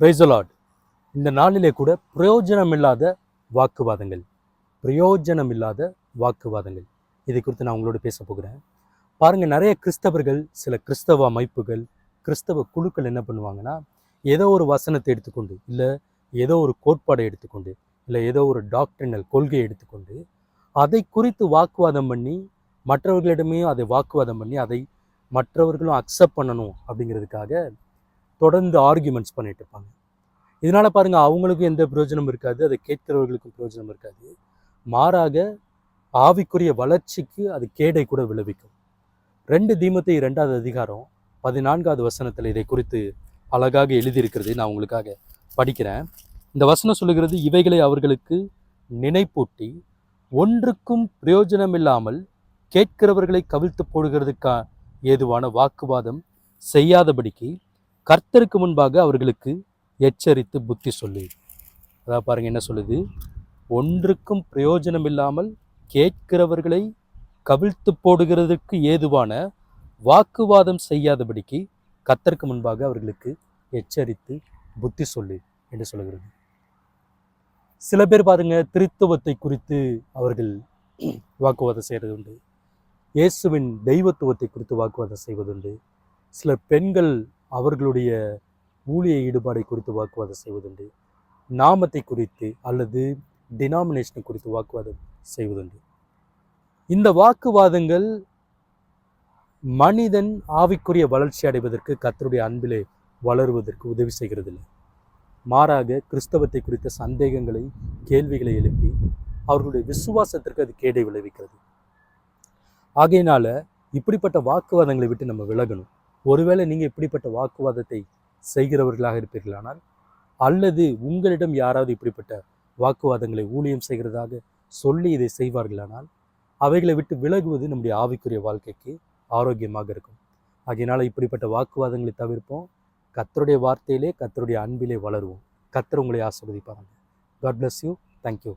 பிரைசலாட் இந்த நாளிலே கூட பிரயோஜனமில்லாத வாக்குவாதங்கள். பிரயோஜனமில்லாத வாக்குவாதங்கள். இதை குறித்து நான் உங்களோட பேச போகிறேன். பாருங்கள் நிறைய கிறிஸ்தவர்கள் சில கிறிஸ்தவ அமைப்புகள் கிறிஸ்தவ குழுக்கள் என்ன பண்ணுவாங்கன்னா ஏதோ ஒரு வசனத்தை எடுத்துக்கொண்டு இல்லை ஏதோ ஒரு கோட்பாடை எடுத்துக்கொண்டு இல்லை ஏதோ ஒரு டாக்டரினல் கொள்கையை எடுத்துக்கொண்டு அதை குறித்து வாக்குவாதம் பண்ணி மற்றவர்களிடமே அதை வாக்குவாதம் பண்ணி அதை மற்றவர்களும் அக்செப்ட் பண்ணணும் அப்படிங்கிறதுக்காக தொடர்ந்து ஆர்கியூமெண்ட்ஸ் பண்ணிட்டு இருப்பாங்க. இதனால் பாருங்கள் அவங்களுக்கும் எந்த பிரயோஜனம் இருக்காது அதை கேட்கிறவர்களுக்கும் பிரயோஜனம் இருக்காது. மாறாக ஆவிக்குரிய வளர்ச்சிக்கு அது கேடை கூட விளைவிக்கும். ரெண்டு தீமத்தை இரண்டாவது அதிகாரம் பதினான்காவது வசனத்தில் இதை குறித்து அழகாக எழுதியிருக்கிறது. நான் உங்களுக்காக படிக்கிறேன். இந்த வசனம் சொல்லுகிறது இவைகளை அவர்களுக்கு நினைப்பூட்டி ஒன்றுக்கும் பிரயோஜனம் இல்லாமல் கேட்கிறவர்களை கவிழ்த்து போடுகிறதுக்கா ஏதுவான வாக்குவாதம் செய்யாதபடிக்கு கர்த்தருக்கு முன்பாக அவர்களுக்கு எச்சரித்து புத்தி சொல்லு. அதான் பாருங்க என்ன சொல்லுது? ஒன்றுக்கும் பிரயோஜனம் இல்லாமல் கேட்கிறவர்களை கவிழ்த்து போடுகிறதுக்கு ஏதுவான வாக்குவாதம் செய்யாதபடிக்கு கத்தருக்கு முன்பாக அவர்களுக்கு எச்சரித்து புத்தி சொல்லு என்று சொல்லுகிறது. சில பேர் பாருங்க திருத்துவத்தை குறித்து அவர்கள் வாக்குவாதம் செய்கிறது உண்டு இயேசுவின் தெய்வத்துவத்தை குறித்து வாக்குவாதம் செய்வதுண்டு. சில பெண்கள் அவர்களுடைய ஊழிய ஈடுபாடை குறித்து வாக்குவாதம் செய்வதுண்டு. நாமத்தை குறித்து அல்லது டினாமினேஷனை குறித்து வாக்குவாதம் செய்வதுண்டு. இந்த வாக்குவாதங்கள் மனிதன் ஆவிக்குரிய வளர்ச்சி அடைவதற்கு கத்தருடைய அன்பிலே வளருவதற்கு உதவி செய்கிறதில்லை. மாறாக கிறிஸ்தவத்தை குறித்த சந்தேகங்களை கேள்விகளை எழுப்பி அவர்களுடைய விசுவாசத்திற்கு அது கேடை விளைவிக்கிறது. ஆகையினால இப்படிப்பட்ட வாக்குவாதங்களை விட்டு நம்ம விலகணும். ஒருவேளை நீங்கள் இப்படிப்பட்ட வாக்குவாதத்தை செய்கிறவர்களாக இருப்பீர்களானால் அல்லது உங்களிடம் யாராவது இப்படிப்பட்ட வாக்குவாதங்களை ஊழியம் செய்கிறதாக சொல்லி இதை செய்வார்களானால் அவைகளை விட்டு விலகுவது நம்முடைய ஆவிக்குரிய வாழ்க்கைக்கு ஆரோக்கியமாக இருக்கும். ஆகையினால் இப்படிப்பட்ட வாக்குவாதங்களை தவிர்ப்போம். கத்தருடைய வார்த்தையிலே கத்தருடைய அன்பிலே வளருவோம். கத்தர் உங்களை ஆசிர்வதிப்பாங்க God bless you thank you